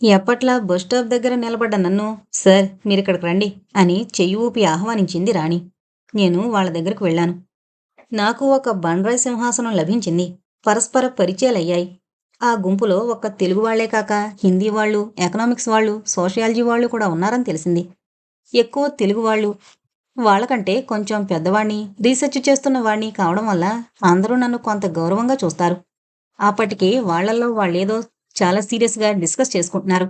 ఎప్పట్లా bus stop దగ్గర నిలబడ్డ నన్ను సార్ మీరిక్కడికి రండి అని చెయ్యి ఊపి ఆహ్వానించింది రాణి. నేను వాళ్ళ దగ్గరకు వెళ్ళాను. నాకు ఒక బండ్రాయ్ సింహాసనం లభించింది. పరస్పర పరిచయాలయ్యాయి. ఆ గుంపులో ఒక్క తెలుగు వాళ్ళే కాక హిందీ వాళ్ళు ఎకనామిక్స్ వాళ్ళు సోషియాలజీ వాళ్ళు కూడా ఉన్నారని తెలిసింది. ఎక్కువ తెలుగు వాళ్ళు వాళ్ళకంటే కొంచెం పెద్దవాణ్ణి రీసెర్చ్ చేస్తున్న వాణ్ణి కావడం వల్ల అందరూ నన్ను కొంత గౌరవంగా చూస్తారు. అప్పటికి వాళ్ళల్లో వాళ్ళేదో చాలా సీరియస్గా డిస్కస్ చేసుకుంటున్నారు.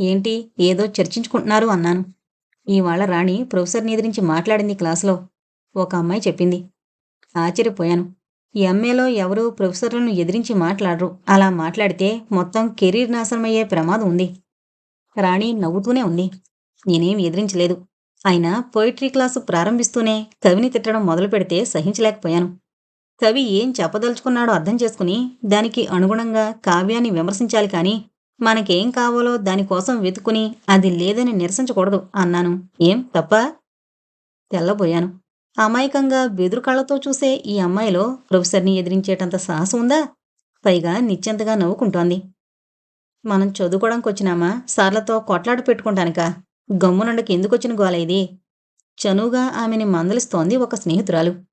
ఏంటి? ఏదో చర్చించుకుంటున్నారు అన్నాను. ఇవాళ రాణి ప్రొఫెసర్ని ఎదిరించి మాట్లాడింది క్లాసులో. ఒక అమ్మాయి చెప్పింది. ఆశ్చర్యపోయాను. ఎంఏలో ఎవరూ ప్రొఫెసర్లను ఎదిరించి మాట్లాడరు. అలా మాట్లాడితే మొత్తం కెరీర్ నాశనమయ్యే ప్రమాదం ఉంది. రాణి నవ్వుతూనే ఉంది. నేనేం ఎదిరించలేదు. అయినా పోయిట్రీ క్లాసు ప్రారంభిస్తూనే కవిని తిట్టడం మొదలు పెడితే సహించలేకపోయాను. కవి ఏం చెప్పదలుచుకున్నాడో అర్థం చేసుకుని దానికి అనుగుణంగా కావ్యాన్ని విమర్శించాలి కానీ మనకేం కావాలో దానికోసం వెతుకుని అది లేదని నిరసించకూడదు అన్నాను. ఏం? తప్ప? తెల్లబోయాను. అమాయకంగా బెదురు కళ్ళతో చూసే ఈ అమ్మాయిలో ప్రొఫెసర్ని ఎదిరించేటంత సాహసం ఉందా? పైగా నిశ్చంతగా నవ్వుకుంటోంది. మనం చదువుకోవడానికి వచ్చినామా? సార్లతో కొట్లాడు పెట్టుకుంటానుక? గమ్మునండకి ఎందుకొచ్చిన గోల ఇది? చనువుగా ఆమెని మందలిస్తోంది ఒక స్నేహితురాలు.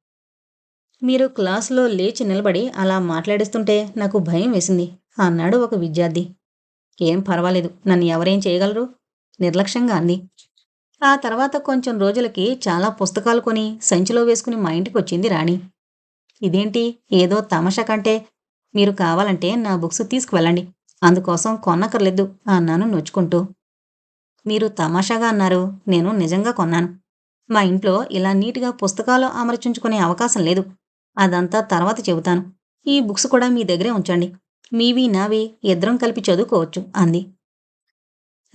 మీరు క్లాసులో లేచి నిలబడి అలా మాట్లాడిస్తుంటే నాకు భయం వేసింది అన్నాడు ఒక విద్యార్థి. ఏం పర్వాలేదు నన్ను ఎవరేం చేయగలరు? నిర్లక్ష్యంగా అంది. ఆ తర్వాత కొంచెం రోజులకి చాలా పుస్తకాలు కొని సంచిలో వేసుకుని మా ఇంటికి వచ్చింది రాణి. ఇదేంటి? ఏదో తమాషా కంటే మీరు కావాలంటే నా బుక్స్ తీసుకువెళ్ళండి అందుకోసం కొన్నకర్లేదు అన్నాను నొచ్చుకుంటూ. మీరు తమాషాగా అన్నారు నేను నిజంగా కొన్నాను. మా ఇంట్లో ఇలా నీట్గా పుస్తకాలు అమర్చించుకునే అవకాశం లేదు అదంతా తర్వాత చెబుతాను. ఈ బుక్స్ కూడా మీ దగ్గరే ఉంచండి. మీవి నావి ఇద్దరం కలిపి చదువుకోవచ్చు అంది.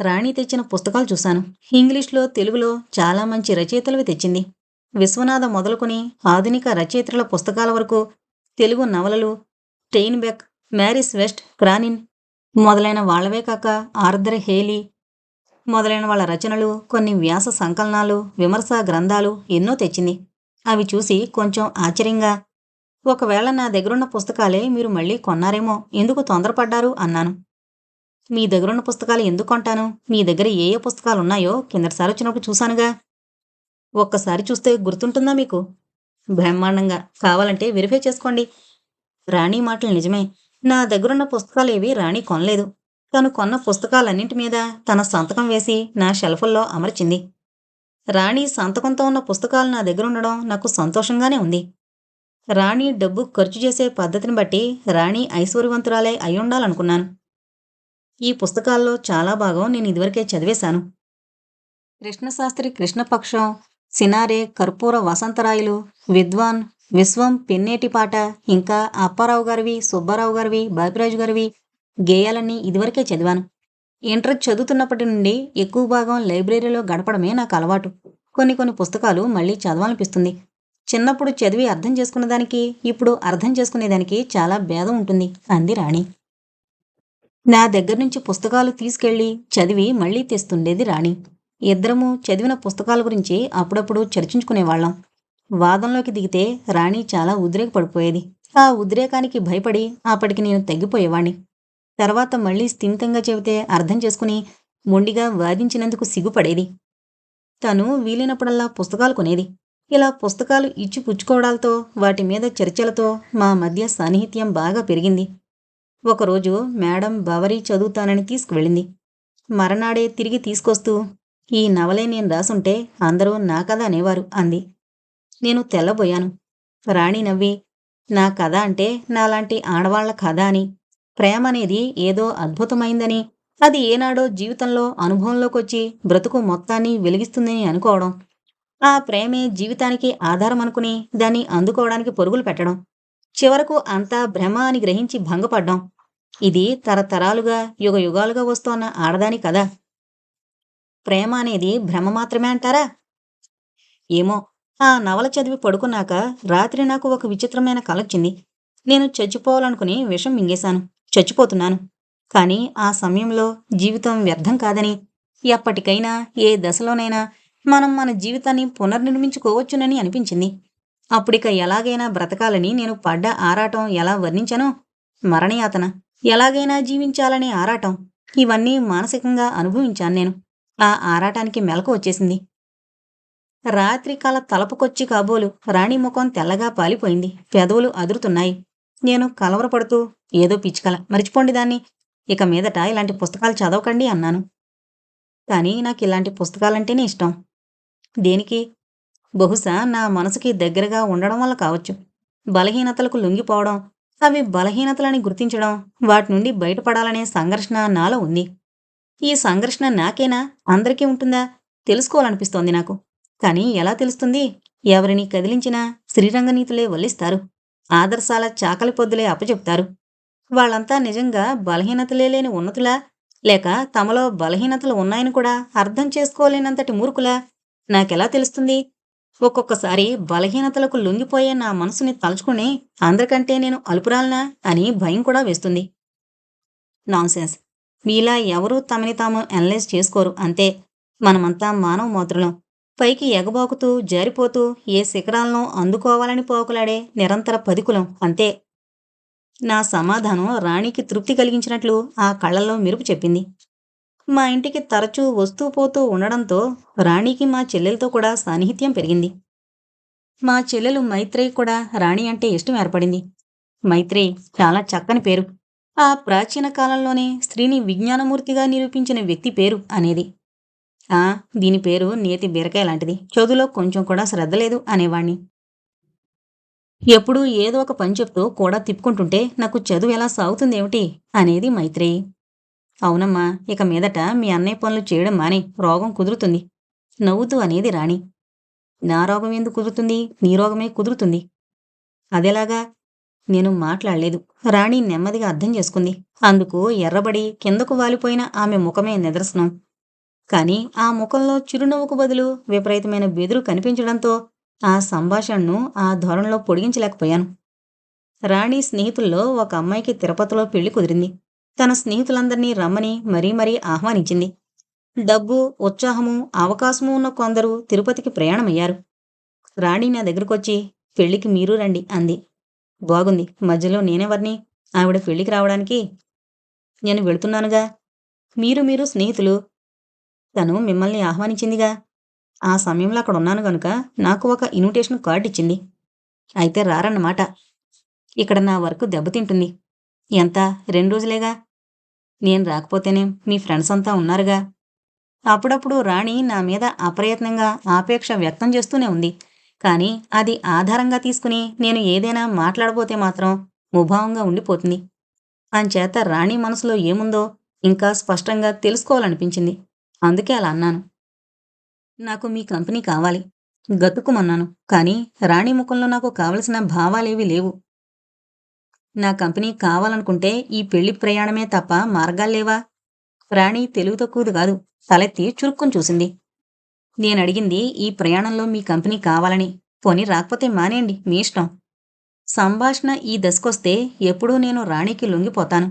రాణి తెచ్చిన పుస్తకాలు చూశాను. ఇంగ్లీష్లో తెలుగులో చాలా మంచి రచయితలవి తెచ్చింది. విశ్వనాథ మొదలుకొని ఆధునిక రచయిత్రుల పుస్తకాల వరకు తెలుగు నవలలు టెయిన్బెక్ మ్యారిస్ వెస్ట్ క్రానిన్ మొదలైన వాళ్ళవే కాక ఆర్ద్ర హేలీ మొదలైన వాళ్ళ రచనలు కొన్ని వ్యాస సంకలనాలు విమర్శ గ్రంథాలు ఎన్నో తెచ్చింది. అవి చూసి కొంచెం ఆశ్చర్యంగా ఒకవేళ నా దగ్గరున్న పుస్తకాలే మీరు మళ్ళీ కొన్నారేమో ఎందుకు తొందరపడ్డారు అన్నాను. మీ దగ్గరున్న పుస్తకాలు ఎందుకు కొంటాను? మీ దగ్గర ఏ ఏ పుస్తకాలు ఉన్నాయో కిందటిసారి వచ్చినప్పుడు చూశానుగా. ఒక్కసారి చూస్తే గుర్తుంటుందా మీకు? బ్రహ్మాండంగా. కావాలంటే వెరిఫై చేసుకోండి. రాణి మాటలు నిజమే. నా దగ్గరున్న పుస్తకాలేవి రాణి కొనలేదు. తను కొన్న పుస్తకాలన్నింటి మీద తన సంతకం వేసి నా షెల్ఫుల్లో అమర్చింది. రాణి సంతకంతో ఉన్న పుస్తకాలు నా దగ్గర ఉండడం నాకు సంతోషంగానే ఉంది. రాణి డబ్బు ఖర్చు చేసే పద్ధతిని బట్టి రాణి ఐశ్వర్యవంతురాలే అయ్యుండాలనుకున్నాను ఈ పుస్తకాల్లో చాలా భాగం నేను ఇదివరకే చదివేశాను. కృష్ణశాస్త్రి కృష్ణపక్షం సినారే కర్పూర వసంతరాయలు విద్వాన్ విశ్వం పెన్నేటిపాట ఇంకా అప్పారావు గారివి సుబ్బారావు గారివి బాపిరాజు గారివి గేయాలన్నీ ఇదివరకే చదివాను. ఇంటర్ చదువుతున్నప్పటి నుండి ఎక్కువ భాగం లైబ్రరీలో గడపడమే నాకు అలవాటు. కొన్ని కొన్ని పుస్తకాలు మళ్ళీ చదవాలనిపిస్తుంది. చిన్నప్పుడు చదివి అర్థం చేసుకునేదానికి ఇప్పుడు అర్థం చేసుకునేదానికి చాలా భేదం ఉంటుంది. అంది రాణి. నా దగ్గర నుంచి పుస్తకాలు తీసుకెళ్ళి చదివి మళ్ళీ తెస్తుండేది రాణి. ఇద్దరము చదివిన పుస్తకాల గురించి అప్పుడప్పుడు చర్చించుకునేవాళ్ళం. వాదంలోకి దిగితే రాణి చాలా ఉద్రేకపడిపోయేది. ఆ ఉద్రేకానికి భయపడి అప్పటికి నేను తగ్గిపోయేవాణ్ణి. తర్వాత మళ్ళీ స్థిమితంగా చెబితే అర్థం చేసుకుని మొండిగా వాదించినందుకు సిగ్గుపడేది. తను వీలైనప్పుడల్లా పుస్తకాలు కొనేది. ఇలా పుస్తకాలు ఇచ్చి పుచ్చుకోవడాలతో వాటి మీద చర్చలతో మా మధ్య సాన్నిహిత్యం బాగా పెరిగింది. ఒకరోజు మేడం బవరీ చదువుతానని తీసుకువెళ్ళింది. మరనాడే తిరిగి తీసుకొస్తూ ఈ నవలే నేను రాసుంటే అందరూ నా కథ అనేవారు అంది. నేను తెల్లబోయాను. రాణి నవ్వి నా కథ అంటే నాలాంటి ఆడవాళ్ళ కథ అని. ప్రేమ అనేది ఏదో అద్భుతమైందని అది ఏనాడో జీవితంలో అనుభవంలోకొచ్చి బ్రతుకు మొత్తాన్ని వెలిగిస్తుందని అనుకోవడం. ఆ ప్రేమే జీవితానికి ఆధారం అనుకుని దాన్ని అందుకోవడానికి పరుగులు పెట్టడం. చివరకు అంతా భ్రమ అని గ్రహించి భంగపడ్డం. ఇది తరతరాలుగా యుగ యుగాలుగా వస్తోన్న ఆడదాని కదా ప్రేమ అనేది భ్రమ మాత్రమే అంటారా? ఏమో ఆ నవల చదివి పడుకున్నాక రాత్రి నాకు ఒక విచిత్రమైన కలొచ్చింది నేను చచ్చిపోవాలనుకుని విషం మింగేశాను. చచ్చిపోతున్నాను. కానీ ఆ సమయంలో జీవితం వ్యర్థం కాదని ఎప్పటికైనా ఏ దశలోనైనా మనం మన జీవితాన్ని పునర్నిర్మించుకోవచ్చునని అనిపించింది. అప్పుడిక ఎలాగైనా బ్రతకాలని నేను పడ్డ ఆరాటం ఎలా వర్ణించను? మరణయాతన. ఎలాగైనా జీవించాలనే ఆరాటం. ఇవన్నీ మానసికంగా అనుభవించాను నేను. ఆ ఆరాటానికి మెలకు వచ్చేసింది. రాత్రికాల తలపుకొచ్చి కాబోలు రాణి ముఖం తెల్లగా పాలిపోయింది. పెదవులు అదురుతున్నాయి. నేను కలవరపడుతూ ఏదో పిచ్చుకల. మరిచిపోండి దాన్ని. ఇక మీదట ఇలాంటి పుస్తకాలు చదవకండి అన్నాను. కానీ నాకు ఇలాంటి పుస్తకాలంటేనే ఇష్టం. దేనికి? బహుశా నా మనసుకి దగ్గరగా ఉండడం వల్ల కావచ్చు. బలహీనతలకు లొంగిపోవడం అవి బలహీనతలని గుర్తించడం వాటి నుండి బయటపడాలనే సంఘర్షణ నాలో ఉంది. ఈ సంఘర్షణ నాకేనా? అందరికీ ఉంటుందా? తెలుసుకోవాలనిపిస్తోంది నాకు. కానీ ఎలా తెలుస్తుంది? ఎవరిని కదిలించినా శ్రీరంగనీతులే వల్లిస్తారు. ఆదర్శాల చాకలి పొద్దులే అప్పచెప్తారు. వాళ్ళంతా నిజంగా బలహీనతలే లేని ఉన్నతులా? లేక తమలో బలహీనతలు ఉన్నాయని కూడా అర్థం చేసుకోలేనంతటి మూర్ఖులా? నాకెలా తెలుస్తుంది? ఒక్కొక్కసారి బలహీనతలకు లొంగిపోయే నా మనసుని తలుచుకుని అందరికంటే నేను అలుపురాలనా అని భయం కూడా వేస్తుంది. నాన్సెన్స్. మీలా ఎవరూ తమని తాము అనలైజ్ చేసుకోరు అంతే. మనమంతా మానవ మాతృలం పైకి ఎగబాకుతూ జారిపోతూ ఏ శిఖరాలను అందుకోవాలని పోకులాడే నిరంతర పదికులం అంతే. నా సమాధానం రాణికి తృప్తి కలిగించినట్లు ఆ కళ్ళల్లో మెరుపు చెప్పింది. మా ఇంటికి తరచూ వస్తూ పోతూ ఉండడంతో రాణికి మా చెల్లెలతో కూడా సాన్నిహిత్యం పెరిగింది. మా చెల్లెలు మైత్రేయి కూడా రాణి అంటే ఇష్టం ఏర్పడింది. మైత్రేయి చాలా చక్కని పేరు. ఆ ప్రాచీన కాలంలోనే స్త్రీని విజ్ఞానమూర్తిగా నిరూపించిన వ్యక్తి పేరు అనేది. ఆ దీని పేరు నేతి బీరకాయ లాంటిది. చదువులో కొంచెం కూడా శ్రద్ధ లేదు అనేవాణ్ణి. ఎప్పుడూ ఏదో ఒక పని చెప్తూ కూడా తిప్పుకుంటుంటే నాకు చదువు ఎలా సాగుతుందేమిటి? అనేది మైత్రేయి. అవునమ్మా ఇక మీదట మీ అన్నయ్య పనులు చేయడం మానే రోగం కుదురుతుంది. నవ్వుతూ అనేది రాణి. నా రోగం ఎందుకు కుదురుతుంది? నీ రోగమే కుదురుతుంది. అదేలాగా నేను మాట్లాడలేదు. రాణి నెమ్మదిగా అర్థం చేసుకుంది. అందుకు ఎర్రబడి కిందకు వాలిపోయిన ఆమె ముఖమే నిదర్శనం. కాని ఆ ముఖంలో చిరునవ్వుకు బదులు విపరీతమైన బెదురు కనిపించడంతో ఆ సంభాషణను ఆ ధోరణిలో పొడిగించలేకపోయాను. రాణి స్నేహితుల్లో ఒక అమ్మాయికి తిరుపతిలో పెళ్ళి కుదిరింది. తన స్నేహితులందరినీ రమ్మని మరీ మరీ ఆహ్వానించింది. డబ్బు ఉత్సాహము అవకాశము ఉన్న కొందరు తిరుపతికి ప్రయాణమయ్యారు. రాణి నా దగ్గరకొచ్చి పెళ్ళికి మీరు రండి అంది. బాగుంది. మధ్యలో నేనెవర్ని ఆవిడ పెళ్ళికి రావడానికి నేను వెళుతున్నానుగా. మీరు మీరు స్నేహితులు. తను మిమ్మల్ని ఆహ్వానించిందిగా. ఆ సమయంలో అక్కడ ఉన్నాను గనుక నాకు ఒక ఇన్విటేషన్ కార్డు ఇచ్చింది. అయితే రారన్నమాట. ఇక్కడ నా వర్క్ దెబ్బతింటుంది. ఎంత? రెండు రోజులేగా? నేను రాకపోతేనే మీ ఫ్రెండ్స్ అంతా ఉన్నారుగా? అప్పుడప్పుడు రాణి నా మీద అప్రయత్నంగా ఆపేక్ష వ్యక్తం చేస్తూనే ఉంది. కానీ అది ఆధారంగా తీసుకుని నేను ఏదైనా మాట్లాడబోతే మాత్రం ముభావంగా ఉండిపోతుంది. అంచేత రాణి మనసులో ఏముందో ఇంకా స్పష్టంగా తెలుసుకోవాలనిపించింది. అందుకే అలా అన్నాను. నాకు మీ కంపెనీ కావాలి. గతుకుమన్నాను. కానీ రాణి ముఖంలో నాకు కావలసిన భావాలేవీ లేవు. నా కంపెనీ కావాలనుకుంటే ఈ పెళ్ళి ప్రయాణమే తప్ప మార్గాల్లేవా రాణి తెలివి తక్కువది కాదు తలెత్తి చురుక్కుని చూసింది. నేనడిగింది ఈ ప్రయాణంలో మీ కంపెనీ కావాలని. పోనీ రాకపోతే మానేయండి మీ ఇష్టం. సంభాషణ ఈ దశకొస్తే ఎప్పుడూ నేను రాణికి లొంగిపోతాను.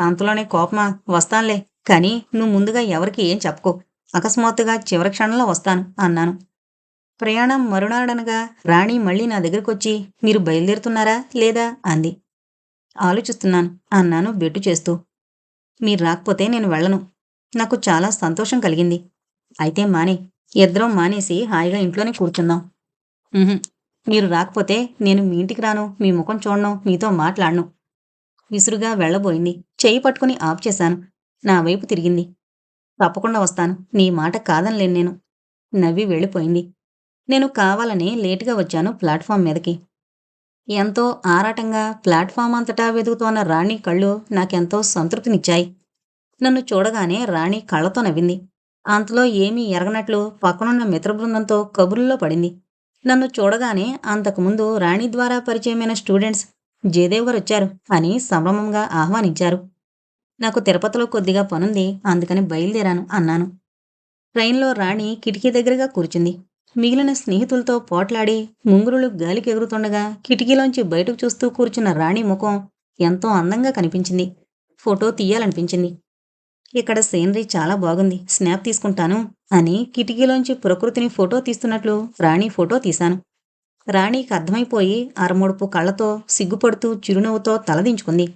అంతలోనే కోపమా? వస్తానులే కానీ నువ్వు ముందుగా ఎవరికి ఏం చెప్పుకో. అకస్మాత్తుగా చివరి క్షణంలో వస్తాను అన్నాను. ప్రయాణం మరునాడనగా రాణి మళ్ళీ నా దగ్గరకొచ్చి మీరు బయలుదేరుతున్నారా లేదా? అంది. ఆలోచిస్తున్నాను అన్నాను బెట్టు చేస్తూ. మీరు రాకపోతే నేను వెళ్ళను. నాకు చాలా సంతోషం కలిగింది. అయితే మానే ఇద్దరం మానేసి హాయిగా ఇంట్లోనే కూర్చుందాం. మీరు రాకపోతే నేను మీ ఇంటికి రాను మీ ముఖం చూడను మీతో మాట్లాడను. విసురుగా వెళ్ళబోయింది. చేయి పట్టుకుని ఆఫ్ చేశాను. నా వైపు తిరిగింది. తప్పకుండా వస్తాను. నీ మాట కాదనలేను నేను. నవ్వి వెళ్ళిపోయింది. నేను కావాలని లేటుగా వచ్చాను ప్లాట్ఫామ్ మీదకి. ఎంతో ఆరాటంగా ప్లాట్ఫామ్ అంతటా వెతుకుతోన్న రాణి కళ్ళు నాకెంతో సంతృప్తినిచ్చాయి. నన్ను చూడగానే రాణి కళ్ళతో నవ్వింది. అంతలో ఏమీ ఎరగనట్లు పక్కనున్న మిత్ర బృందంతో కబుర్లలో పడింది. నన్ను చూడగానే అంతకుముందు రాణి ద్వారా పరిచయమైన స్టూడెంట్స్ జయదేవ్ గారు వచ్చారు అని సంభ్రమంగా ఆహ్వానించారు. నాకు తిరుపతిలో కొద్దిగా పనుంది అందుకని బయలుదేరాను అన్నాను. ట్రైన్లో రాణి కిటికీ దగ్గరగా కూర్చుంది. మిగిలిన స్నేహితులతో పోట్లాడి ముంగురులు గాలికి ఎగురుతుండగా కిటికీలోంచి బయటకు చూస్తూ కూర్చున్న రాణి ముఖం ఎంతో అందంగా కనిపించింది. ఫోటో తీయాలనిపించింది. ఇక్కడ సీనరీ చాలా బాగుంది. స్నాప్ తీసుకుంటాను అని కిటికీలోంచి ప్రకృతిని ఫోటో తీస్తున్నట్లు రాణి ఫోటో తీశాను. రాణికి అర్థమైపోయి అరముడుపు కళ్ళతో సిగ్గుపడుతూ చిరునవ్వుతో తలదించుకుంది.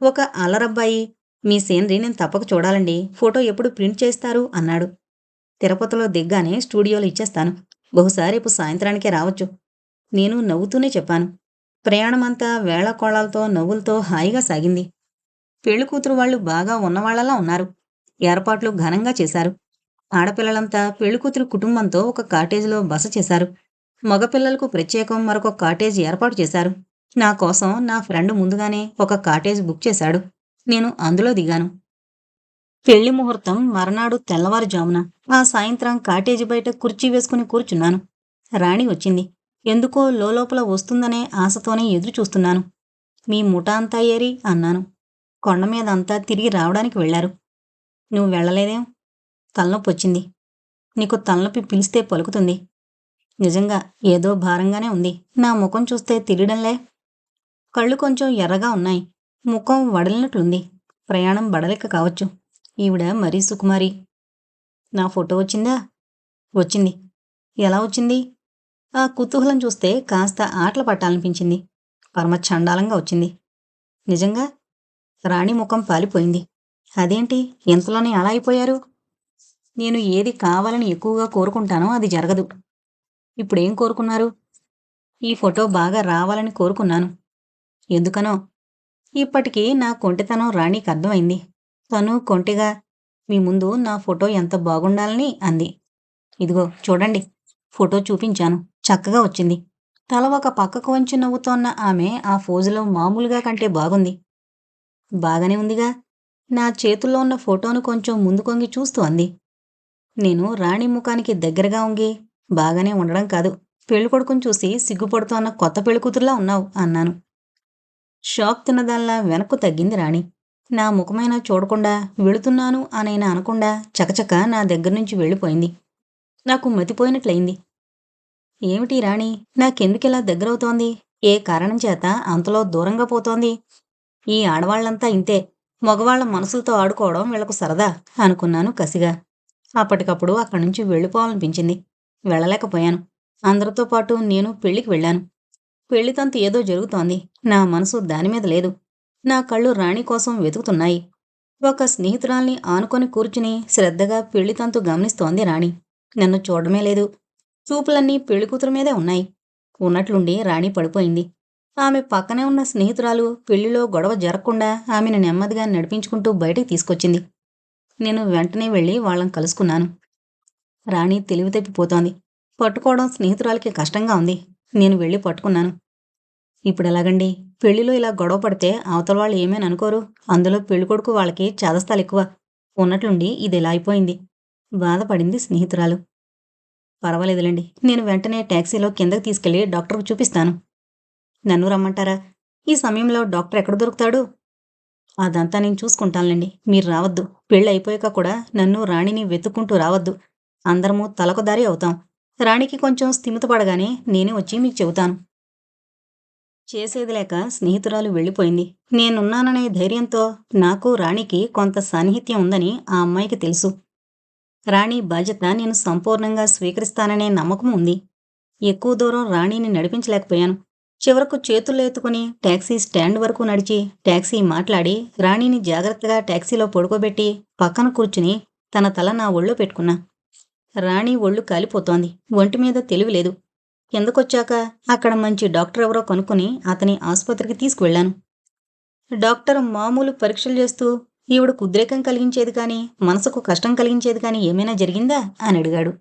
ఒక అల్లరబ్బాయి మీ సీనరీ నేను తప్పక చూడాలండి. ఫోటో ఎప్పుడు ప్రింట్ చేస్తారు? అన్నాడు. తిరుపతిలో దిగ్గానే స్టూడియోలో ఇచ్చేస్తాను. బహుశా రేపు సాయంత్రానికే రావచ్చు. నేను నవ్వుతూనే చెప్పాను. ప్రయాణమంతా వేళకోళాలతో నవ్వులతో హాయిగా సాగింది. పెళ్ళి కూతురు వాళ్ళు బాగా ఉన్నవాళ్ళలా ఉన్నారు. ఏర్పాట్లు ఘనంగా చేశారు. ఆడపిల్లలంతా పెళ్ళికూతురు కుటుంబంతో ఒక కాటేజీలో బస చేశారు. మగపిల్లలకు ప్రత్యేకం మరొక కాటేజ్ ఏర్పాటు చేశారు. నా కోసం నా ఫ్రెండ్ ముందుగానే ఒక కాటేజ్ బుక్ చేశాడు. నేను అందులో దిగాను. పెళ్ళి ముహూర్తం మర్నాడు తెల్లవారుజామున. ఆ సాయంత్రం కాటేజీ బయట కుర్చీ వేసుకుని కూర్చున్నాను. రాణి వచ్చింది. ఎందుకో లోపల వస్తుందనే ఆశతోనే ఎదురు చూస్తున్నాను మీ ముఠా అంతా ఏరి అన్నాను. కొండ మీద అంతా తిరిగి రావడానికి వెళ్ళారు నువ్వు వెళ్ళలేదేం? తలనొప్పి వచ్చింది. నీకు తలనొప్పి పిలిస్తే పలుకుతుంది. నిజంగా ఏదో భారంగానే ఉంది. నా ముఖం చూస్తే తెలియడంలే కళ్ళు కొంచెం ఎర్రగా ఉన్నాయి. ముఖం వడలినట్లుంది. ప్రయాణం బడలిక కావచ్చు. ఈవిడ మరీ సుకుమారి. నా ఫోటో వచ్చిందా? వచ్చింది. ఎలా వచ్చింది? ఆ కుతూహలం చూస్తే కాస్త ఆటలు పట్టాలనిపించింది. పరమ చండాలంగా వచ్చింది. నిజంగా రాణి ముఖం పాలిపోయింది. అదేంటి? ఇంతలోనే అలా అయిపోయారు? నేను ఏది కావాలని ఎక్కువగా కోరుకుంటానో అది జరగదు. ఇప్పుడేం కోరుకున్నారు? ఈ ఫోటో బాగా రావాలని కోరుకున్నాను. ఎందుకనో? ఇప్పటికీ నా కొంటితనం రాణికి అర్థమైంది. తను కొంటిగా మీ ముందు నా ఫోటో ఎంత బాగుండాలని అంది. ఇదిగో చూడండి ఫోటో చూపించాను. చక్కగా వచ్చింది. తల ఒక పక్కకు వంచి నవ్వుతోన్న ఆమె ఆ ఫోజులో మామూలుగా కంటే బాగుంది. బాగానే ఉందిగా. నా చేతుల్లో ఉన్న ఫోటోను కొంచెం ముందు కొంగి చూస్తూ అంది. నేను రాణి ముఖానికి దగ్గరగా ఉంగి బాగానే ఉండడం కాదు. పెళ్ళికొడుకుని చూసి సిగ్గుపడుతోన్న కొత్త పెళ్ళికూతురులా ఉన్నావు అన్నాను. షాక్ తిన్నదాల్లా వెనక్కు తగ్గింది రాణి. నా ముఖమైనా చూడకుండా వెళుతున్నాను అనైనా అనకుండా చకచక నా దగ్గర నుంచి వెళ్ళిపోయింది. నాకు మతిపోయినట్లయింది. ఏమిటి రాణి నాకెందుకిలా దగ్గరవుతోంది? ఏ కారణం చేత అంతలో దూరంగా పోతోంది? ఈ ఆడవాళ్ళంతా ఇంతే మగవాళ్ళ మనసులతో ఆడుకోవడం వీళ్ళకు సరదా అనుకున్నాను కసిగా. అప్పటికప్పుడు అక్కడి నుంచి వెళ్ళిపోవాలనిపించింది. వెళ్ళలేకపోయాను. అందరితో పాటు నేను పెళ్ళికి వెళ్ళాను. పెళ్ళితంతు ఏదో జరుగుతోంది. నా మనసు దాని మీద లేదు. నా కళ్ళు రాణి కోసం వెతుకుతున్నాయి. ఒక స్నేహితురాల్ని ఆనుకొని కూర్చుని శ్రద్ధగా పెళ్ళితంతు గమనిస్తోంది రాణి. నన్ను చూడడమే లేదు. చూపులన్నీ పెళ్ళికూతురు మీదే ఉన్నాయి. ఉన్నట్లుండి రాణి పడిపోయింది. ఆమె పక్కనే ఉన్న స్నేహితురాలు పెళ్ళిలో గొడవ జరగకుండా ఆమెను నెమ్మదిగా నడిపించుకుంటూ బయటికి తీసుకొచ్చింది. నేను వెంటనే వెళ్ళి వాళ్ళని కలుసుకున్నాను. రాణి తెలివి తప్పిపోతోంది. పట్టుకోవడం స్నేహితురాలకి కష్టంగా ఉంది. నేను వెళ్ళి పట్టుకున్నాను. ఇప్పుడు ఎలాగండి? పెళ్ళిలో ఇలా గొడవ పడితే అవతల వాళ్ళు ఏమేని అనుకోరు? అందులో పెళ్ళికొడుకు వాళ్ళకి చాదస్తాలు ఎక్కువ. ఉన్నట్లుండి ఇది ఇలా అయిపోయింది. బాధపడింది స్నేహితురాలు. పర్వాలేదులేండి. నేను వెంటనే ట్యాక్సీలో కిందకి తీసుకెళ్ళి డాక్టర్కు చూపిస్తాను. నన్ను రమ్మంటారా? ఈ సమయంలో డాక్టర్ ఎక్కడ దొరుకుతాడు? అదంతా నేను చూసుకుంటానులేండి. మీరు రావద్దు. పెళ్ళి అయిపోయాక కూడా నన్ను రాణిని వెతుక్కుంటూ రావద్దు. అందరము తలకొదారి అవుతాం. రాణికి కొంచెం స్థిమిత పడగానే నేనే వచ్చి మీకు చెబుతాను. చేసేది లేక స్నేహితురాలు వెళ్ళిపోయింది. నేనున్నాననే ధైర్యంతో నాకు రాణికి కొంత సాన్నిహిత్యం ఉందని ఆ అమ్మాయికి తెలుసు. రాణి బాధ్యత నేను సంపూర్ణంగా స్వీకరిస్తాననే నమ్మకం ఉంది. ఎక్కువ దూరం రాణిని నడిపించలేకపోయాను. చివరకు చేతుల్లో ఎత్తుకుని ట్యాక్సీ స్టాండ్ వరకు నడిచి ట్యాక్సీ మాట్లాడి రాణిని జాగ్రత్తగా ట్యాక్సీలో పడుకోబెట్టి పక్కన కూర్చుని తన తల నా ఒళ్ళో పెట్టుకున్నా. రాణి ఒళ్ళు కాలిపోతోంది. ఒంటి మీద తెలివి లేదు. కిందకొచ్చాక అక్కడ మంచి డాక్టర్ ఎవరో కనుక్కొని అతని ఆసుపత్రికి తీసుకువెళ్ళాను. డాక్టర్ మామూలు పరీక్షలు చేస్తూ ఈవిడ ఉద్రేకం కలిగించేది కానీ మనసుకు కష్టం కలిగించేది కానీ ఏమైనా జరిగిందా? అని అడిగాడు.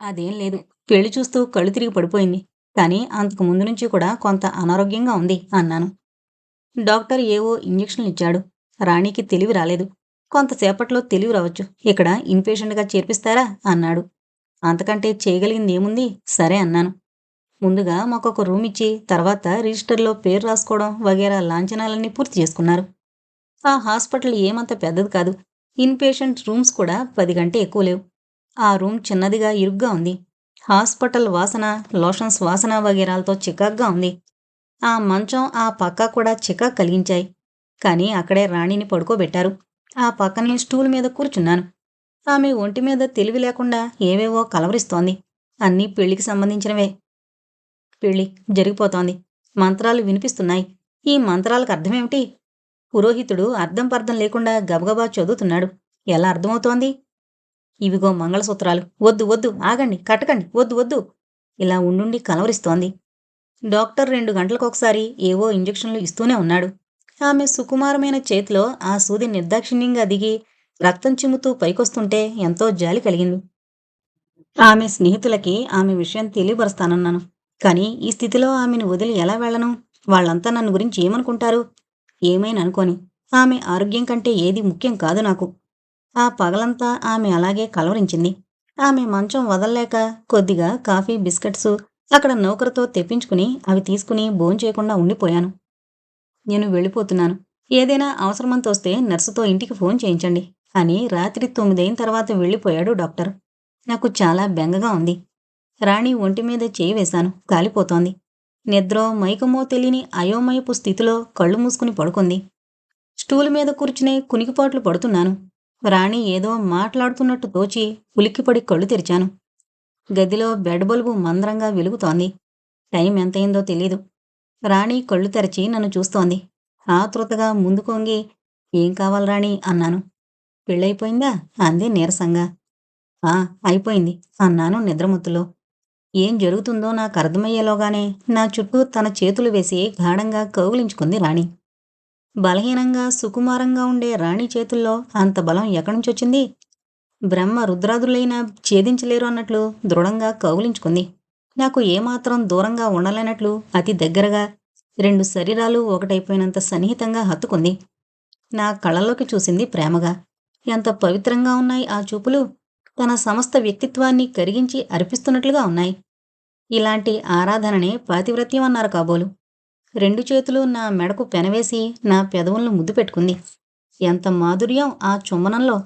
అదేం లేదు. పెళ్ళి చూస్తూ కళ్ళు తిరిగి పడిపోయింది. కానీ అంతకు ముందు నుంచి కూడా కొంత అనారోగ్యంగా ఉంది అన్నాను. డాక్టర్ ఏవో ఇంజెక్షన్లు ఇచ్చాడు. రాణికి తెలివి రాలేదు. కొంతసేపట్లో తెలివి రావచ్చు. ఇక్కడ ఇన్పేషెంట్గా చేర్పిస్తారా? అన్నాడు. అంతకంటే చేయగలిగింది ఏముంది సరే అన్నాను. ముందుగా మాకొక రూమ్ ఇచ్చి తర్వాత రిజిస్టర్లో పేరు రాసుకోవడం వగేరా లాంఛనాలన్నీ పూర్తి చేసుకున్నారు. ఆ హాస్పిటల్ ఏమంత పెద్దది కాదు. ఇన్పేషెంట్ రూమ్స్ కూడా పది గంటే ఎక్కువ లేవు. ఆ రూమ్ చిన్నదిగా ఇరుగ్గా ఉంది. హాస్పిటల్ వాసన లోషన్స్ వాసన వగేరాలతో చికాగ్గా ఉంది. ఆ మంచం ఆ పక్క కూడా చికాక్ కలిగించాయి. కానీ అక్కడే రాణిని పడుకోబెట్టారు. ఆ పక్కనే స్టూల్ మీద కూర్చున్నాను. ఆమె ఒంటి మీద తెలివి లేకుండా ఏవేవో కలవరిస్తోంది. అన్నీ పెళ్ళికి సంబంధించినవే. పెళ్ళి జరిగిపోతోంది. మంత్రాలు వినిపిస్తున్నాయి. ఈ మంత్రాలకు అర్థమేమిటి? పురోహితుడు అర్థం పర్థం లేకుండా గబగబా చదువుతున్నాడు. ఎలా అర్థమవుతోంది? ఇవిగో మంగళసూత్రాలు. వద్దు వద్దు ఆగండి కట్టకండి వద్దు వద్దు. ఇలా ఉండుండి కలవరిస్తోంది. డాక్టర్ రెండు గంటలకొకసారి ఏవో ఇంజెక్షన్లు ఇస్తూనే ఉన్నాడు. ఆమె సుకుమారమైన చేతిలో ఆ సూది నిర్దాక్షిణ్యంగా దిగి రక్తం చిమ్ముతూ పైకొస్తుంటే ఎంతో జాలి కలిగింది. ఆమె స్నేహితులకి ఆమె విషయం తెలియపరుస్తానన్నాను. కానీ ఈ స్థితిలో ఆమెను వదిలి ఎలా వెళ్ళను? వాళ్ళంతా నన్ను గురించి ఏమనుకుంటారు? ఏమైనా అనుకోని. ఆమె ఆరోగ్యం కంటే ఏది ముఖ్యం కాదు నాకు. ఆ పగలంతా ఆమె అలాగే కలవరించింది. ఆమె మంచం వదల్లేక కొద్దిగా కాఫీ బిస్కెట్స్ అక్కడ నౌకరుతో తెప్పించుకుని అవి తీసుకుని భోంచేయకుండా ఉండిపోయాను. నేను వెళ్ళిపోతున్నాను. ఏదైనా అవసరమంతొస్తే నర్సుతో ఇంటికి ఫోన్ చేయించండి. అని రాత్రి తొమ్మిదైన తర్వాత వెళ్ళిపోయాడు డాక్టర్. నాకు చాలా బెంగగా ఉంది. రాణి ఒంటి మీద చేయి వేశాను. కాలిపోతోంది. నిద్రో మైకమో తెలియని అయోమయపు స్థితిలో కళ్ళు మూసుకుని పడుకుంది. స్టూల్ మీద కూర్చునే కునికిపాట్లు పడుతున్నాను. రాణి ఏదో మాట్లాడుతున్నట్టు తోచి ఉలిక్కిపడి కళ్ళు తెరిచాను. గదిలో బెడ్ బల్బు మందరంగా వెలుగుతోంది. టైం ఎంతయిందో తెలీదు. రాణి కళ్ళు తెరచి నన్ను చూస్తోంది. ఆతృతగా ముందుకొంగి ఏం కావాలి రాణి? అన్నాను. పెళ్ళైపోయిందా అంది నీరసంగా. ఆ అయిపోయింది అన్నాను నిద్రమత్తులో. ఏం జరుగుతుందో నాకు అర్థమయ్యేలోగానే నా చుట్టూ తన చేతులు వేసి గాఢంగా కౌగిలించుకుంది రాణి. బలహీనంగా సుకుమారంగా ఉండే రాణి చేతుల్లో అంత బలం ఎక్కడి వచ్చింది బ్రహ్మ రుద్రాదులైనా ఛేదించలేరు అన్నట్లు దృఢంగా కౌగిలించుకుంది. నాకు ఏమాత్రం దూరంగా ఉండలేనట్లు అతి దగ్గరగా రెండు శరీరాలు ఒకటైపోయినంత సన్నిహితంగా హత్తుకుంది. నా కళ్ళలోకి చూసింది ప్రేమగా. ఎంత పవిత్రంగా ఉన్నాయి ఆ చూపులు. తన సమస్త వ్యక్తిత్వాన్ని కరిగించి అర్పిస్తున్నట్లుగా ఉన్నాయి. ఇలాంటి ఆరాధననే పాతివ్రత్యం అన్నారు కాబోలు. రెండు చేతులు నా మెడకు పెనవేసి నా పెదవులను ముద్దు పెట్టుకుంది. ఎంత మాధుర్యం ఆ చుమ్మనంలో.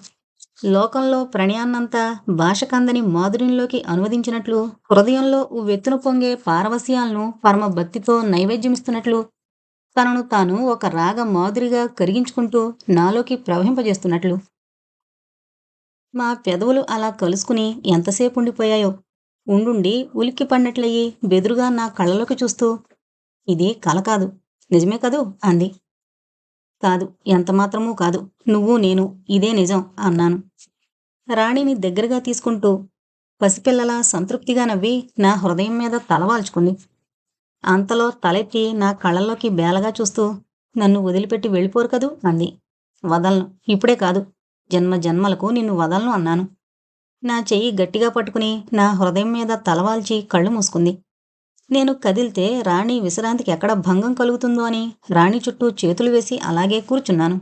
లోకంలో ప్రణయాన్నంతా భాషకందని మాధుర్యంలోకి అనువదించినట్లు హృదయంలో ఉవ్వెత్తున పొంగే పారవస్యాలను పరమ భక్తితో నైవేద్యమిస్తున్నట్లు తనను తాను ఒక రాగ మాధురిగా కరిగించుకుంటూ నాలోకి ప్రవహింపజేస్తున్నట్లు. మా పెదవులు అలా కలుసుకుని ఎంతసేపు ఉండిపోయాయో ఉండుండి ఉలిక్కి పడినట్లయి బెదురుగా నా కళ్ళలోకి చూస్తూ ఇది కల కాదు. నిజమే కదూ? అంది. కాదు. ఎంతమాత్రమూ కాదు. నువ్వు నేను ఇదే నిజం అన్నాను. రాణిని దగ్గరగా తీసుకుంటూ పసిపిల్లలా సంతృప్తిగా నవ్వి నా హృదయం మీద తలవాల్చుకుంది అంతలో తలెత్తి నా కళ్ళల్లోకి బేలగా చూస్తూ నన్ను వదిలిపెట్టి వెళ్ళిపోరు కదూ? అంది. వదలను. ఇప్పుడే కాదు. జన్మ జన్మలకు నిన్ను వదలను అన్నాను. నా చెయ్యి గట్టిగా పట్టుకుని నా హృదయం మీద తలవాల్చి కళ్ళు మూసుకుంది. నేను కదిలితే రాణి విశ్రాంతికి ఎక్కడ భంగం కలుగుతుందో అని రాణి చుట్టూ చేతులు వేసి అలాగే కూర్చున్నాను.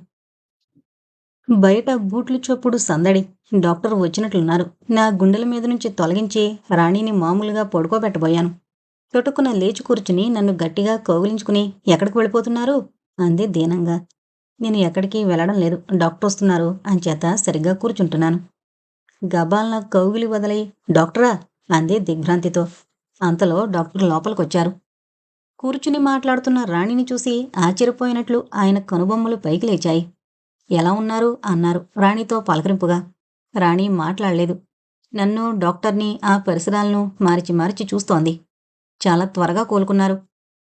బయట బూట్లు చొప్పుడు సందడి. డాక్టర్ వచ్చినట్లున్నారు. నా గుండెల మీద నుంచి తొలగించి రాణిని మామూలుగా పడుకోబెట్టబోయాను. చొటుక్కున లేచి కూర్చుని నన్ను గట్టిగా కౌగిలించుకుని ఎక్కడికి వెళ్ళిపోతున్నారు? అంది దీనంగా. నేను ఎక్కడికి వెళ్ళడం లేదు. డాక్టర్ వస్తున్నారు. అని చేత సరిగ్గా కూర్చుంటున్నాను. గబాల్న కౌగిలి వదలై డాక్టరా? అంది దిగ్భ్రాంతితో. అంతలో డాక్టర్ లోపలికొచ్చారు. కూర్చుని మాట్లాడుతున్న రాణిని చూసి ఆశ్చర్యపోయినట్లు ఆయన కనుబొమ్మలు పైకి లేచాయి. ఎలా ఉన్నారు? అన్నారు రాణితో పలకరింపుగా. రాణి మాట్లాడలేదు. నన్ను డాక్టర్ని ఆ పరిసరాలను మార్చి మార్చి చూస్తోంది. చాలా త్వరగా కోలుకున్నారు.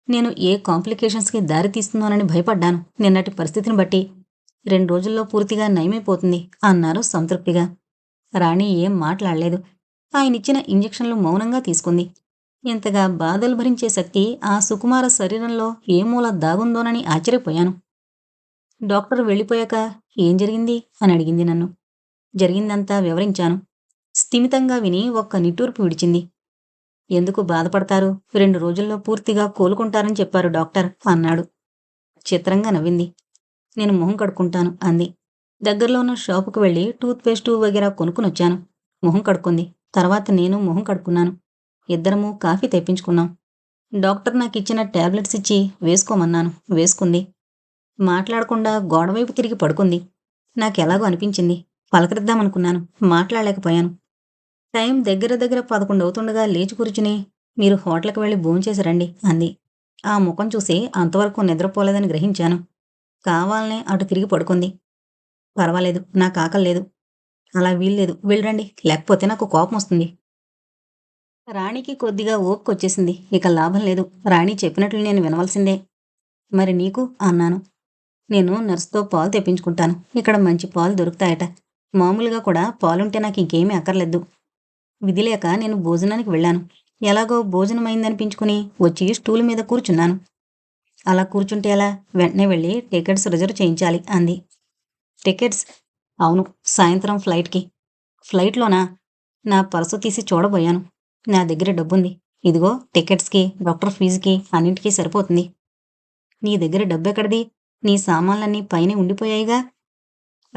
నేను ఏ కాంప్లికేషన్స్కి దారి తీస్తుందోనని భయపడ్డాను. నిన్నటి పరిస్థితిని బట్టి రెండు రోజుల్లో పూర్తిగా నయమైపోతుంది అన్నారు సంతృప్తిగా. రాణి ఏం మాట్లాడలేదు. ఆయనిచ్చిన ఇంజెక్షన్లు మౌనంగా తీసుకుంది. ఇంతగా బాధలు భరించే శక్తి ఆ సుకుమార శరీరంలో ఏ మూల దాగుందోనని ఆశ్చర్యపోయాను. డాక్టర్ వెళ్ళిపోయాక ఏం జరిగింది అని అడిగింది నన్ను. జరిగిందంతా వివరించాను. స్థిమితంగా విని ఒక్క నిట్టూర్పు విడిచింది. ఎందుకు బాధపడతారు? రెండు రోజుల్లో పూర్తిగా కోలుకుంటారని చెప్పారు డాక్టర్ అన్నాడు. చిత్రంగా నవ్వింది. నేను మొహం కడుక్కుంటాను అంది. దగ్గరలో ఉన్న షాపుకు వెళ్ళి టూత్ పేస్టు వగేరా కొనుక్కుని వచ్చాను మొహం కడుక్కుంది. తర్వాత నేను మొహం కడుక్కున్నాను. ఇద్దరము కాఫీ తెప్పించుకున్నాం. డాక్టర్ నాకు ఇచ్చిన టాబ్లెట్స్ ఇచ్చి వేసుకోమన్నాను. వేసుకుంది. మాట్లాడకుండా గోడవైపు తిరిగి పడుకుంది. నాకెలాగో అనిపించింది. పలకరిద్దామనుకున్నాను. మాట్లాడలేకపోయాను. టైం దగ్గర దగ్గర పదకొండు అవుతుండగా లేచి కూర్చుని మీరు హోటల్కి వెళ్ళి భోంచేసి రండి అంది. ఆ ముఖం చూసి అంతవరకు నిద్రపోలేదని గ్రహించాను. కావాలనే అటు తిరిగి పడుకుంది. పర్వాలేదు నాకు ఆకలి లేదు. అలా వీల్లేదు. వెళ్ళరండి. లేకపోతే నాకు కోపం వస్తుంది. రాణికి కొద్దిగా ఓపుకొచ్చేసింది ఇక లాభం లేదు. రాణి చెప్పినట్లు నేను వినవలసిందే. మరి నీకు? అన్నాను. నేను నర్సుతో పాలు తెప్పించుకుంటాను. ఇక్కడ మంచి పాలు దొరుకుతాయట. మామూలుగా కూడా పాలుంటే నాకు ఇంకేమీ అక్కర్లేదు. విధి లేక నేను భోజనానికి వెళ్ళాను. ఎలాగో భోజనం అయిందనిపించుకుని వచ్చి స్టూల్ మీద కూర్చున్నాను. అలా కూర్చుంటే ఎలా? వెంటనే వెళ్ళి టికెట్స్ రిజర్వ్ చేయించాలి అంది. టికెట్స్? అవును సాయంత్రం ఫ్లైట్కి. ఫ్లైట్లోనా? నా పర్సు తీసి చూడబోయాను. నా దగ్గర డబ్బుంది. ఇదిగో టికెట్స్కి డాక్టర్ ఫీజుకి అన్నింటికీ సరిపోతుంది. నీ దగ్గర డబ్బు ఎక్కడిది నీ సామాన్లన్నీ పైనే ఉండిపోయాయిగా?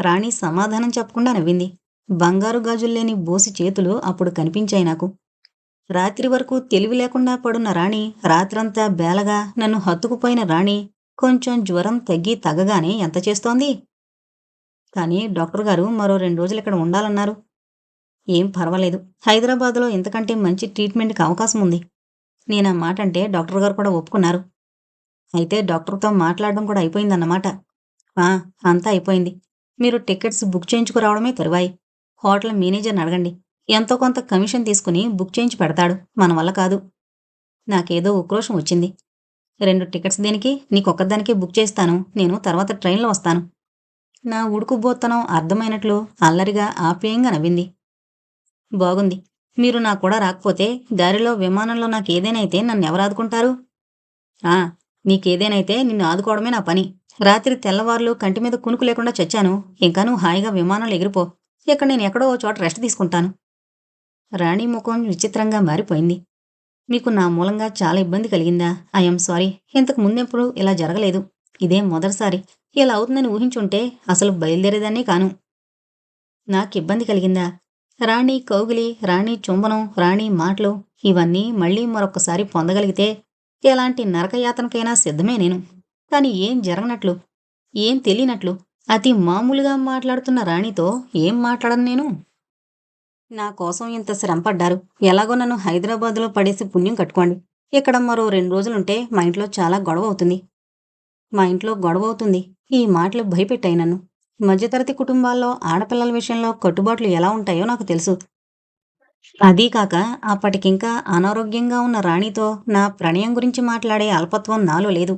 రాణి సమాధానం చెప్పకుండా నవ్వింది. బంగారు గాజుల్లేని బోసి చేతులు అప్పుడు కనిపించాయి నాకు. రాత్రి వరకు తెలివి లేకుండా పడున్న రాణి రాత్రంతా బేలగా నన్ను హత్తుకుపోయిన రాణి కొంచెం జ్వరం తగ్గి తగ్గగానే ఎంత చేస్తోంది? కానీ డాక్టర్ గారు మరో రెండు రోజులు ఇక్కడ ఉండాలన్నారు. ఏం పర్వాలేదు. హైదరాబాద్లో ఇంతకంటే మంచి ట్రీట్మెంట్కి అవకాశం ఉంది. నేను ఆ మాట అంటే డాక్టర్ గారు కూడా ఒప్పుకున్నారు. అయితే డాక్టర్తో మాట్లాడడం కూడా అయిపోయిందన్నమాట. అంతా అయిపోయింది. మీరు టికెట్స్ బుక్ చేయించుకురావడమే తరువాయి. హోటల్ మేనేజర్ని అడగండి. ఎంతో కొంత కమిషన్ తీసుకుని బుక్ చేయించి పెడతాడు. మన వల్ల కాదు. నాకేదో ఉక్రోషం వచ్చింది. రెండు టికెట్స్ దేనికి? నీకొక్కదానికే బుక్ చేస్తాను నేను తర్వాత ట్రైన్లో వస్తాను. నా ఉడుకుబోత్తనం అర్థమైనట్లు అల్లరిగా ఆప్యాయంగా నవ్వింది. బాగుంది. మీరు నా కూడా రాకపోతే దారిలో విమానంలో నాకు ఏదైనైతే నన్ను ఎవరు ఆదుకుంటారు? ఆ నీకేదేనైతే నిన్ను ఆదుకోవడమే నా పని. రాత్రి తెల్లవార్లు కంటి మీద కునుకు లేకుండా చచ్చాను. ఇంకా నువ్వు హాయిగా విమానంలో ఎగిరిపో. ఇక్కడ నేను ఎక్కడో చోట రెస్ట్ తీసుకుంటాను. రాణి ముఖం విచిత్రంగా మారిపోయింది. మీకు నా మూలంగా చాలా ఇబ్బంది కలిగిందా? I'm sorry. ఇంతకు ముందెప్పుడు ఇలా జరగలేదు. ఇదే మొదటిసారి. ఇలా అవుతుందని ఊహించుంటే అసలు బయలుదేరేదాన్నే కాను. నాకు ఇబ్బంది కలిగిందా? రాణి కౌగిలి రాణి చుంబనం రాణి మాటలు ఇవన్నీ మళ్ళీ మరొకసారి పొందగలిగితే ఎలాంటి నరకయాతనకైనా సిద్ధమే నేను. కాని ఏం జరగనట్లు? ఏం తెలియనట్లు? అతి మామూలుగా మాట్లాడుతున్న రాణితో ఏం మాట్లాడను నేను? నా కోసం ఇంత శ్రమ పడ్డారు ఎలాగో నన్ను హైదరాబాద్లో పడేసి పుణ్యం కట్టుకోండి. ఇక్కడ మరో రెండు రోజులుంటే మా ఇంట్లో చాలా గొడవ అవుతుంది. మా ఇంట్లో గొడవ అవుతుంది. ఈ మాటలు భయపెట్టాయి నన్ను. మధ్యతరగతి కుటుంబాల్లో ఆడపిల్లల విషయంలో కట్టుబాట్లు ఎలా ఉంటాయో నాకు తెలుసు. అదీ కాక అప్పటికింకా అనారోగ్యంగా ఉన్న రాణితో నా ప్రణయం గురించి మాట్లాడే అల్పత్వం నాలో లేదు.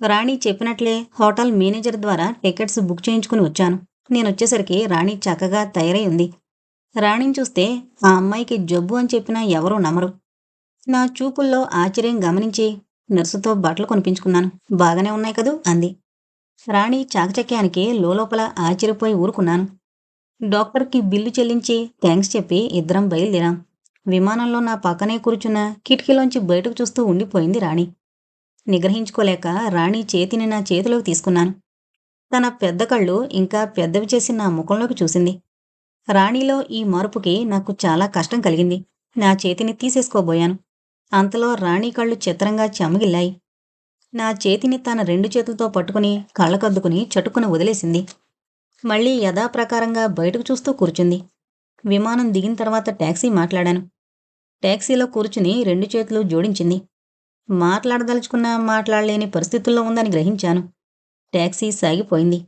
రాణి చెప్పినట్లే హోటల్ మేనేజర్ ద్వారా టికెట్స్ బుక్ చేయించుకుని వచ్చాను. నేను వచ్చేసరికి రాణి చక్కగా తయారై ఉంది. రాణిని చూస్తే ఆ అమ్మాయికి జబ్బు అని చెప్పినా ఎవరూ నమ్మరు. నా చూపుల్లో ఆశ్చర్యం గమనించి నర్సుతో బట్టలు కొనిపించుకున్నాను. బాగానే ఉన్నాయి కదూ? అంది. రాణి చాకచక్యానికి లోలోపల ఆశ్చర్యపోయి ఊరుకున్నాను. డాక్టర్కి బిల్లు చెల్లించి థ్యాంక్స్ చెప్పి ఇద్దరం బయలుదేరాం. విమానంలో నా పక్కనే కూర్చున్న కిటికీలోంచి బయటకు చూస్తూ ఉండిపోయింది రాణి. నిగ్రహించుకోలేక రాణి చేతిని నా చేతిలోకి తీసుకున్నాను. తన పెద్ద కళ్ళు ఇంకా పెద్దవి చేసి నా ముఖంలోకి చూసింది. రాణిలో ఈ మార్పుకి నాకు చాలా కష్టం కలిగింది. నా చేతిని తీసేసుకోబోయాను. అంతలో రాణి కళ్ళు చిత్రంగా చెమగిల్లాయి. నా చేతిని తన రెండు చేతులతో పట్టుకుని కళ్ళకద్దుకుని చటుక్కున వదిలేసింది. మళ్ళీ యథాప్రకారంగా బయటకు చూస్తూ కూర్చుంది. విమానం దిగిన తర్వాత ట్యాక్సీ మాట్లాడాను. టాక్సీలో కూర్చుని రెండు చేతులు జోడించింది. మాట్లాడదలుచుకున్నా మాట్లాడలేని పరిస్థితుల్లో ఉందని గ్రహించాను. ట్యాక్సీ సాగిపోయింది.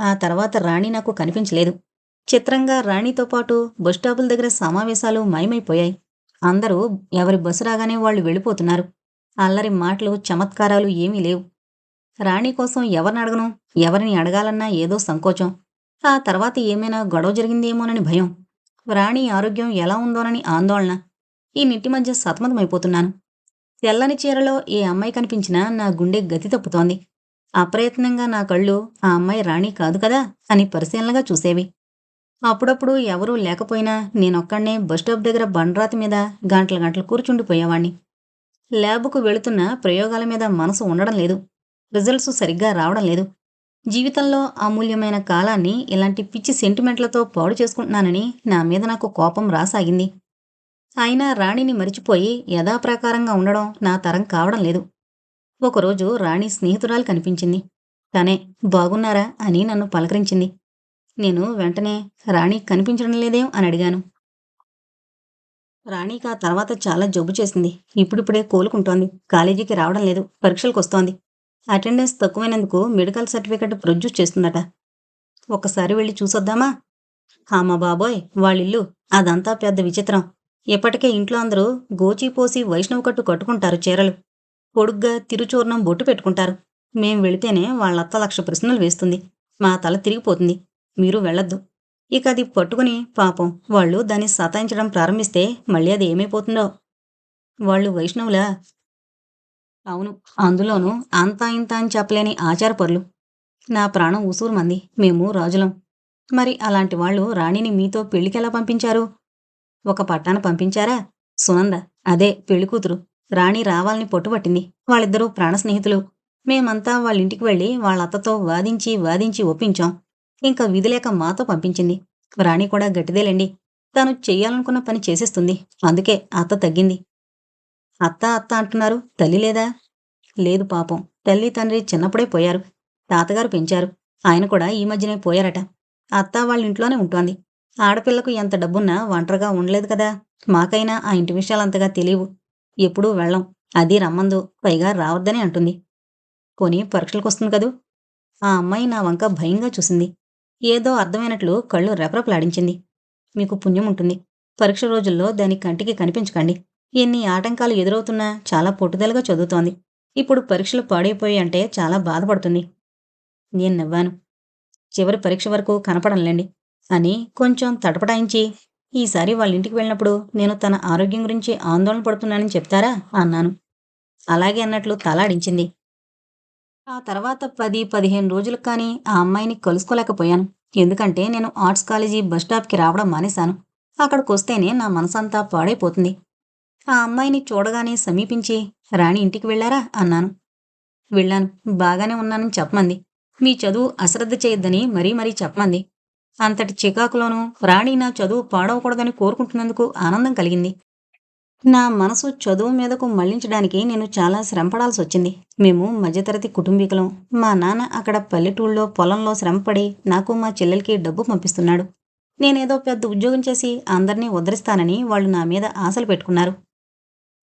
ఆ తర్వాత రాణి నాకు కనిపించలేదు. చిత్రంగా రాణితో పాటు బస్టాపుల దగ్గర సమావేశాలు మయమైపోయాయి. అందరూ ఎవరి బస్సు రాగానే వాళ్ళు వెళ్ళిపోతున్నారు. అల్లరి మాటలు చమత్కారాలు ఏమీ లేవు. రాణి కోసం ఎవరిని అడగను ఎవరిని అడగాలన్నా ఏదో సంకోచం. ఆ తర్వాత ఏమైనా గొడవ జరిగిందేమోనని భయం. రాణి ఆరోగ్యం ఎలా ఉందోనని ఆందోళన. ఈ నిట్టి మధ్య సతమతమైపోతున్నాను. తెల్లని చీరలో ఏ అమ్మాయి కనిపించినా నా గుండె గతి తప్పుతోంది. అప్రయత్నంగా నా కళ్ళు ఆ అమ్మాయి రాణి కాదు కదా అని పరిశీలనగా చూసేవి. అప్పుడప్పుడు ఎవరూ లేకపోయినా నేనొక్కడే బస్టాప్ దగ్గర బండ్రాతి మీద గంటల గంటలు కూర్చుండిపోయేవాణ్ణి. ల్యాబ్కు వెళుతున్న ప్రయోగాల మీద మనసు ఉండడం లేదు. రిజల్ట్స్ సరిగ్గా రావడం లేదు. జీవితంలో అమూల్యమైన కాలాన్ని ఇలాంటి పిచ్చి సెంటిమెంట్లతో పాడు చేసుకుంటున్నానని నా మీద నాకు కోపం రాసాగింది. అయినా రాణిని మరిచిపోయి యథాప్రకారంగా ఉండడం నా తరం కావడం లేదు. ఒకరోజు రాణి స్నేహితురాలు కనిపించింది. తనే బాగున్నారా? అని నన్ను పలకరించింది. నేను వెంటనే రాణి కనిపించడం లేదేం? అని అడిగాను. రాణికి ఆ తర్వాత చాలా జబ్బు చేసింది. ఇప్పుడిప్పుడే కోలుకుంటోంది. కాలేజీకి రావడం లేదు. పరీక్షలకు వస్తోంది. అటెండెన్స్ తక్కువైనందుకు మెడికల్ సర్టిఫికెట్ ప్రొడ్యూస్ చేస్తుందట. ఒకసారి వెళ్ళి చూసొద్దామా? అమ్మ బాబోయ్ వాళ్ళిల్లు అదంతా పెద్ద విచిత్రం. ఇప్పటికే ఇంట్లో అందరూ గోచిపోసి వైష్ణవ కట్టు కట్టుకుంటారు చీరలు. పొడుగ్గా తిరుచూర్ణం బొట్టు పెట్టుకుంటారు. మేం వెళితేనే వాళ్ళత్త లక్ష ప్రశ్నలు వేస్తుంది. మా తల తిరిగిపోతుంది. మీరు వెళ్ళొద్దు. ఇక అది పట్టుకుని పాపం వాళ్ళు దాన్ని సతాయించడం ప్రారంభిస్తే మళ్ళీ అది ఏమైపోతుందో? వాళ్ళు వైష్ణవులా? అవును అందులోనూ అంతా ఇంత అని చెప్పలేని ఆచారపరులు. నా ప్రాణం ఉసూరు మంది మేము రాజులం. మరి అలాంటి వాళ్ళు రాణిని మీతో పెళ్ళికెలా పంపించారు? ఒక పట్టాన పంపించారా? సునంద అదే పెళ్ళికూతురు రాణి రావాలని పట్టుబట్టింది వాళ్ళిద్దరూ ప్రాణ స్నేహితులు. మేమంతా వాళ్ళ ఇంటికి వెళ్ళి వాళ్ళ అత్తతో వాదించి వాదించి ఒప్పించాం. ఇంకా విధిలేక మాతో పంపించింది. రాణి కూడా గట్టిదేలేండి తను చెయ్యాలనుకున్న పని చేసేస్తుంది. అందుకే అత్త తగ్గింది. అత్త అత్త అంటున్నారు. తల్లి లేదా? లేదు పాపం. తల్లి తండ్రి చిన్నప్పుడే పోయారు. తాతగారు పెంచారు. ఆయన కూడా ఈ మధ్యనే పోయారట. అత్త వాళ్ళ ఇంట్లోనే ఉంటోంది. ఆడపిల్లకు ఎంత డబ్బున్నా ఒంటరిగా ఉండలేదు కదా. మాకైనా ఆ ఇంటి విషయాలంతగా తెలియవు. ఎప్పుడూ వెళ్ళం. అది రమ్మందు. పైగా రావద్దని అంటుంది. కొని పరీక్షలకు వస్తుంది కదూ? ఆ అమ్మాయి నా వంక భయంగా చూసింది. ఏదో అర్థమైనట్లు కళ్ళు రెపరెపలాడించింది. మీకు పుణ్యం ఉంటుంది. పరీక్ష రోజుల్లో దాని కంటికి కనిపించకండి. ఎన్ని ఆటంకాలు ఎదురవుతున్నా చాలా పట్టుదలగా చదువుతోంది. ఇప్పుడు పరీక్షలు పాడైపోయి అంటే చాలా బాధపడుతుంది. నేను నవ్వాను. చివరి పరీక్ష వరకు కనపడంలేండి అని కొంచెం తటపటాయించి ఈసారి వాళ్ళ ఇంటికి వెళ్ళినప్పుడు నేను తన ఆరోగ్యం గురించి ఆందోళన పడుతున్నానని చెప్తారా? అన్నాను. అలాగే అన్నట్లు తలాడించింది ఆ తర్వాత పది పదిహేను రోజులకు కానీ ఆ అమ్మాయిని కలుసుకోలేకపోయాను. ఎందుకంటే నేను ఆర్ట్స్ కాలేజీ బస్టాప్కి రావడం మానేశాను. అక్కడికి వస్తేనే నా మనసంతా పాడైపోతుంది. ఆ అమ్మాయిని చూడగానే సమీపించి రాణి ఇంటికి వెళ్ళారా? అన్నాను. వెళ్ళాను. బాగానే ఉన్నానని చెప్పమంది. మీ చదువు అశ్రద్ధ చేయొద్దని మరీ మరీ చెప్పమంది. అంతటి చికాకులోనూ రాణి నా చదువు పాడవకూడదని కోరుకుంటున్నందుకు ఆనందం కలిగింది. నా మనసు చదువు మీదకు మళ్ళించడానికి నేను చాలా శ్రమపడాల్సి వచ్చింది. మేము మధ్యతరగతి కుటుంబీకులం. మా నాన్న అక్కడ పల్లెటూళ్ళలో పొలంలో శ్రమపడి నాకు మా చెల్లెలకి డబ్బు పంపిస్తున్నాడు. నేనేదో పెద్ద ఉద్యోగం చేసి అందరినీ ఉద్ధరిస్తానని వాళ్ళు నా మీద ఆశలు పెట్టుకున్నారు.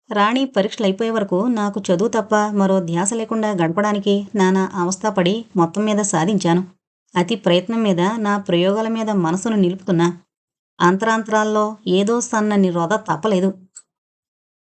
రాణి పరీక్షలు అయిపోయే వరకు నాకు చదువు తప్ప మరో ధ్యాస లేకుండా గడపడానికి నానా అవస్థపడి మొత్తం మీద సాధించాను. అతి ప్రయత్నం మీద నా ప్రయోగాల మీద మనసును నిలుపుతున్నా అంతరాంతరాల్లో ఏదో సన్నని రొద తప్పలేదు.